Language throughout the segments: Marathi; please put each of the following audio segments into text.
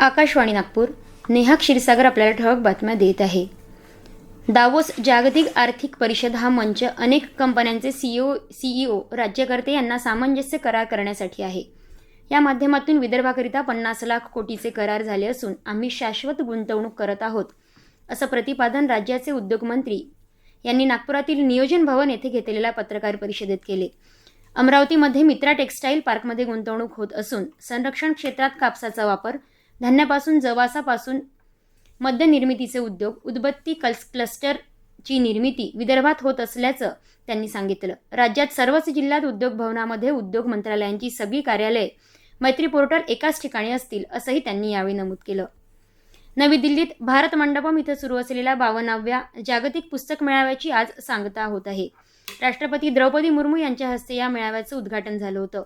आकाशवाणी नागपूर. नेहा क्षीरसागर आपल्याला ठळक बातम्या देत आहे. दावोस जागतिक आर्थिक परिषद हा मंच अनेक कंपन्यांचे सीईओ सीईओ राज्यकर्ते यांना सामंजस्य करार करण्यासाठी आहे. या माध्यमातून विदर्भाकरिता पन्नास लाख कोटीचे करार झाले असून आम्ही शाश्वत गुंतवणूक करत आहोत असं प्रतिपादन राज्याचे उद्योगमंत्री यांनी नागपुरातील नियोजन भवन येथे घेतलेल्या पत्रकार परिषदेत केले. अमरावतीमध्ये मित्रा टेक्स्टाईल पार्कमध्ये गुंतवणूक होत असून संरक्षण क्षेत्रात कापसाचा वापर धान्यापासून जवासापासून मद्य निर्मितीचे उद्योग उदबत्ती कल्स क्लस्टरची निर्मिती विदर्भात होत असल्याचं त्यांनी सांगितलं. राज्यात सर्वच जिल्ह्यात उद्योग भवनामध्ये उद्योग मंत्रालयांची सगळी कार्यालये मैत्री पोर्टल एकाच ठिकाणी असतील असंही त्यांनी यावेळी नमूद केलं. नवी दिल्लीत भारत मंडपम इथं सुरू असलेल्या बावन्नाव्या जागतिक पुस्तक मेळाव्याची आज सांगता होत आहे. राष्ट्रपती द्रौपदी मुर्मू यांच्या हस्ते या मेळाव्याचं उद्घाटन झालं होतं.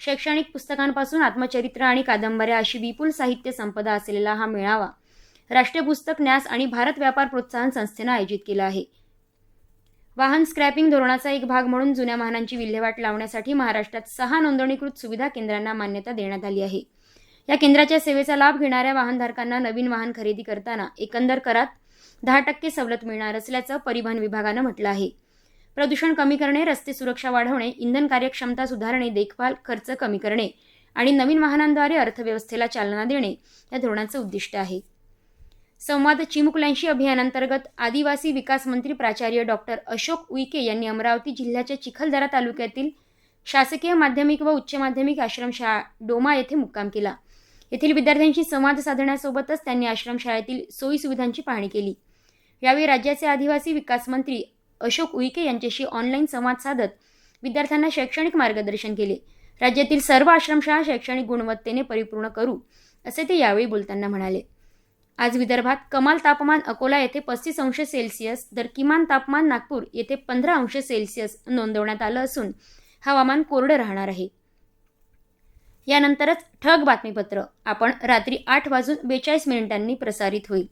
शैक्षणिक पुस्तकांपासून आत्मचरित्र आणि कादंबऱ्या अशी विपुल साहित्य संपदा असलेला हा मेळावा राष्ट्रीय पुस्तक न्यास आणि भारत व्यापार प्रोत्साहन संस्थेनं आयोजित केला आहे. वाहन स्क्रॅपिंग धोरणाचा एक भाग म्हणून जुन्या वाहनांची विल्हेवाट लावण्यासाठी महाराष्ट्रात सहा नोंदणीकृत सुविधा केंद्रांना मान्यता देण्यात आली आहे. या केंद्राच्या सेवेचा लाभ घेणाऱ्या वाहनधारकांना नवीन वाहन खरेदी करताना एकंदर करात दहा टक्के सवलत मिळणार असल्याचं परिवहन विभागानं म्हटलं आहे. प्रदूषण कमी करणे रस्ते सुरक्षा वाढवणे इंधन कार्यक्षमता सुधारणे देखभाल खर्च कमी करणे आणि नवीन वाहनांद्वारे अर्थव्यवस्थेला चालना देणे या धोरणाचं उद्दिष्ट आहे. संवाद चिमुकल्यांशी अभियानांतर्गत आदिवासी विकास मंत्री प्राचार्य डॉक्टर अशोक उईके यांनी अमरावती जिल्ह्याच्या चिखलदरा तालुक्यातील शासकीय माध्यमिक व उच्च माध्यमिक आश्रमशाळा डोमा येथे मुक्काम केला. येथील विद्यार्थ्यांशी संवाद साधण्यासोबतच त्यांनी आश्रमशाळेतील सोयीसुविधांची पाहणी केली. यावेळी राज्याचे आदिवासी विकास मंत्री अशोक उईके यांच्याशी ऑनलाईन संवाद साधत विद्यार्थ्यांना शैक्षणिक मार्गदर्शन केले. राज्यातील सर्व आश्रमशाळा शैक्षणिक गुणवत्तेने परिपूर्ण करू असे ते यावेळी बोलताना म्हणाले. आज विदर्भात कमाल तापमान अकोला येथे पस्तीस अंश सेल्सिअस तर किमान तापमान नागपूर येथे पंधरा अंश सेल्सिअस नोंदवण्यात आलं असून हवामान कोरडं राहणार आहे. यानंतरच ठग बातमीपत्र. आपण रात्री आठ वाजून बेचाळीस मिनिटांनी प्रसारित होईल.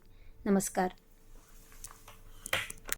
नमस्कार.